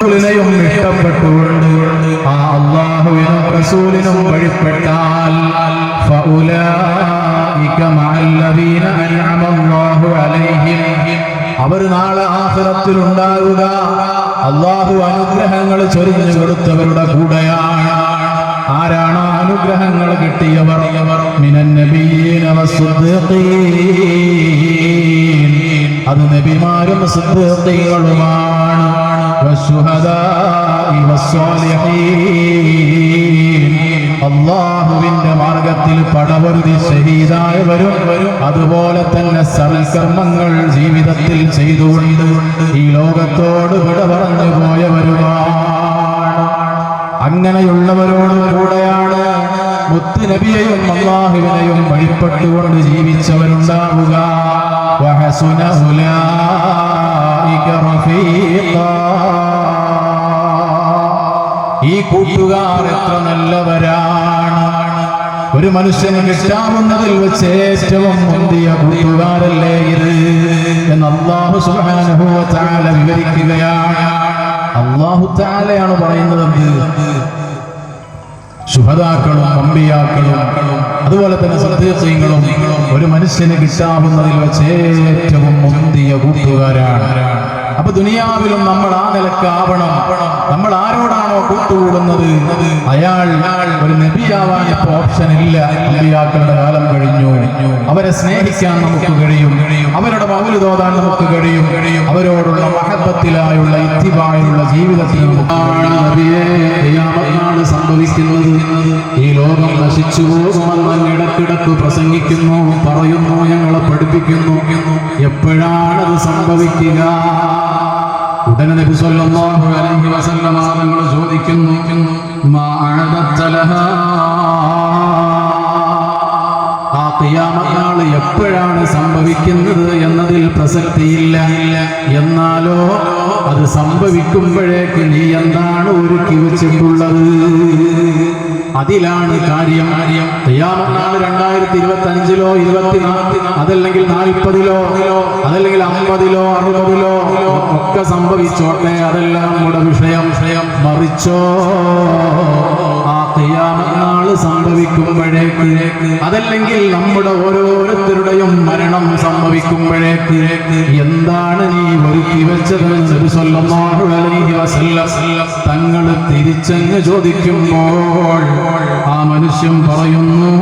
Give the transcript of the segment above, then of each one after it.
ഇഷ്ടപ്പെട്ടുകൊണ്ട് ആ അള്ളാഹുവിനും റസൂലിനും വഴിപ്പെട്ടാൽ അവർ നാളെ ആഖിറത്തിൽ ഉണ്ടാകുക അള്ളാഹു അനുഗ്രഹങ്ങൾ ചൊരിഞ്ഞു കൊടുത്തവരുടെ കൂടെയാണ്. ആരാണ് അനുഗ്രഹങ്ങൾ കിട്ടിയവർ? അത് നബിമാരും വസ്സാലിഹീൻ അള്ളാഹുവിന്റെ മാർഗത്തിൽ പടവരുതി ഷഹീദായവരും അതുപോലെ തന്നെ സൽക്കർമ്മങ്ങൾ ജീവിതത്തിൽ ചെയ്തുകൊണ്ട് ഈ ലോകത്തോട് വിട പറഞ്ഞു പോയവരുമാണ്. അങ്ങനെയുള്ളവരോട് കൂടെയാണ് മുത്തുനബിയെയും അള്ളാഹുവിനെയും വഴിപ്പെട്ടുകൊണ്ട് ജീവിച്ചവരുണ്ടാവുക. വഹസുന കൂട്ടുകാർ എത്ര നല്ലവരാണ്. ഒരു മനുഷ്യന് കിട്ടാവുന്നതിൽ വെച്ച് ഏറ്റവും മുന്തിയ കൂട്ടുകാരല്ലേ ഇത്? എന്ന് അള്ളാഹു തആല വിവരിക്കുകയാണ്. അള്ളാഹു താലയാണ് പറയുന്നത് ശുഭദാക്കളും അമ്പിയാക്കളും അതുപോലെ തന്നെ സത്യങ്ങളും ഒരു മനുഷ്യന് കിട്ടാവുന്നതിൽ വെച്ച് ഏറ്റവും മുന്തിയ കൂട്ടുകാരാണ്. അപ്പൊ ദുനിയാവിലും നമ്മൾ ആ നിലയ്ക്ക് ആവണം. നമ്മൾ ആരോടാണോ കൂട്ടുകൂടുന്നത്? അയാൾ ഒരു നബിയാവാൻ ഇപ്പൊ ഓപ്ഷൻ ഇല്ല. നബിയാക്കളുടെ കാലം കഴിഞ്ഞു. അവരെ സ്നേഹിക്കാൻ നമുക്ക് കഴിയും. അവരുടെ മൗൽ തോതാൻ നമുക്ക് കഴിയും. അവരോടുള്ള മഹബത്തിലായുള്ള ഇത്തിബായുള്ള ജീവിതത്തിൽ സംഭവിക്കുന്നത്. ഈ ലോകം നശിച്ചു പോകുമെന്ന് ഇടക്കിടക്ക് പ്രസംഗിക്കുന്നു പറയുന്നു ഞങ്ങളെ പഠിപ്പിക്കുന്നു. എപ്പോഴാണത് സംഭവിക്കുക? ഉടനെ നബി സല്ലല്ലാഹു അലൈഹി വസല്ലമ തങ്ങൾ ചോദിക്കുന്നു മാ എപ്പോഴാണ് സംഭവിക്കുന്നത് എന്നതിൽ പ്രസക്തിയില്ല. എന്നാലോ അത് സംഭവിക്കുമ്പോഴേക്ക് നീ എന്താണ് ഒരുക്കി വെച്ചിട്ടുള്ളത്? അതിലാണ് കാര്യം. ഖിയാമത്താണ് രണ്ടായിരത്തി ഇരുപത്തി അഞ്ചിലോ ഇരുപത്തിനാല് അതല്ലെങ്കിൽ നാൽപ്പതിലോ അതല്ലെങ്കിൽ അമ്പതിലോ അറുപതിലോ ഒക്കെ സംഭവിച്ചോട്ടെ അതെല്ലാം നമ്മുടെ വിഷയം വിഷയം. മറിച്ചോ ഖിയാമത്ത് സംഭവിക്കുമ്പോഴേക്ക് അതല്ലെങ്കിൽ നമ്മുടെ ഓരോരുത്തരുടെയും മരണം സംഭവിക്കുമ്പോഴേക്ക് എന്താണ് നീ ഒരുക്കി വസല്ലം തങ്ങൾ തിരിച്ചങ്ങ് ചോദിക്കുമ്പോൾ ആ മനുഷ്യൻ പറയുന്നു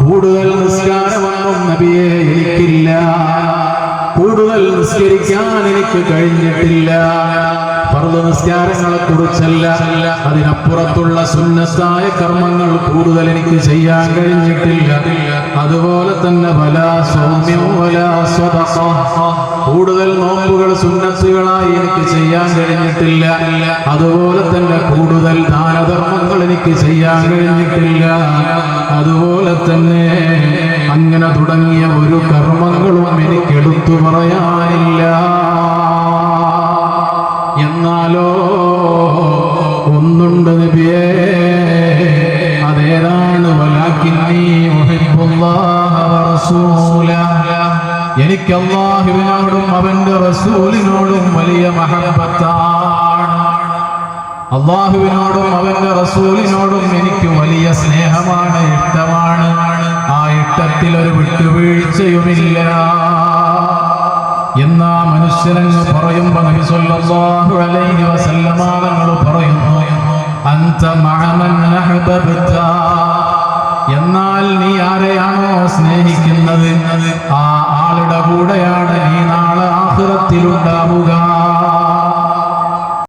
കൂടുതൽ നിസ്കാരമൊന്നും നബിയെ എനിക്കില്ല. കൂടുതൽ നിസ്കരിക്കാൻ എനിക്ക് കഴിഞ്ഞിട്ടില്ല. ഫർദ് നിസ്കാരങ്ങളെ കുറിച്ചല്ല. അതിനപ്പുറത്തുള്ള സുന്നസ്തായ കർമ്മങ്ങൾ കൂടുതൽ എനിക്ക് ചെയ്യാൻ കഴിഞ്ഞിട്ടില്ല. അതുപോലെ തന്നെ വല സൗമ്യം വല സ്വതസ കൂടുതൽ നോമ്പുകൾ സുന്നത്തുകളായി എനിക്ക് ചെയ്യാൻ കഴിഞ്ഞിട്ടില്ല. അതുപോലെ തന്നെ കൂടുതൽ ദാനധർമ്മങ്ങൾ എനിക്ക് ചെയ്യാൻ കഴിഞ്ഞിട്ടില്ല. അതുപോലെ തന്നെ അങ്ങനെ തുടങ്ങിയ ഒരു കർമ്മങ്ങളും എനിക്ക് എടുത്തു പറയാനില്ല. എന്നാലോ ഒന്നുണ്ട് നബിയേ അതേതാണ്. എനിക്ക് അള്ളാഹുവിനോടും അവന്റെ റസൂലിനോടും വലിയ മഹബത്താണ്. അള്ളാഹുവിനോടും അവന്റെ റസൂലിനോടും എനിക്ക് വലിയ സ്നേഹമാണ് ഇഷ്ടമാണ്. ആ ഇഷ്ടത്തിൽ ഒരു വിട്ടുവീഴ്ചയുമില്ല. എന്നാ മനുഷ്യനെന്ന് പറയുമ്പോ നബി സല്ലല്ലാഹു അലൈഹി വസല്ലമ തങ്ങൾ പറയുന്നു അന്ത മഅമൻ അഹ്ബബ്ത. എന്നാൽ നീ ആരെയാണോ സ്നേഹിക്കുന്നത്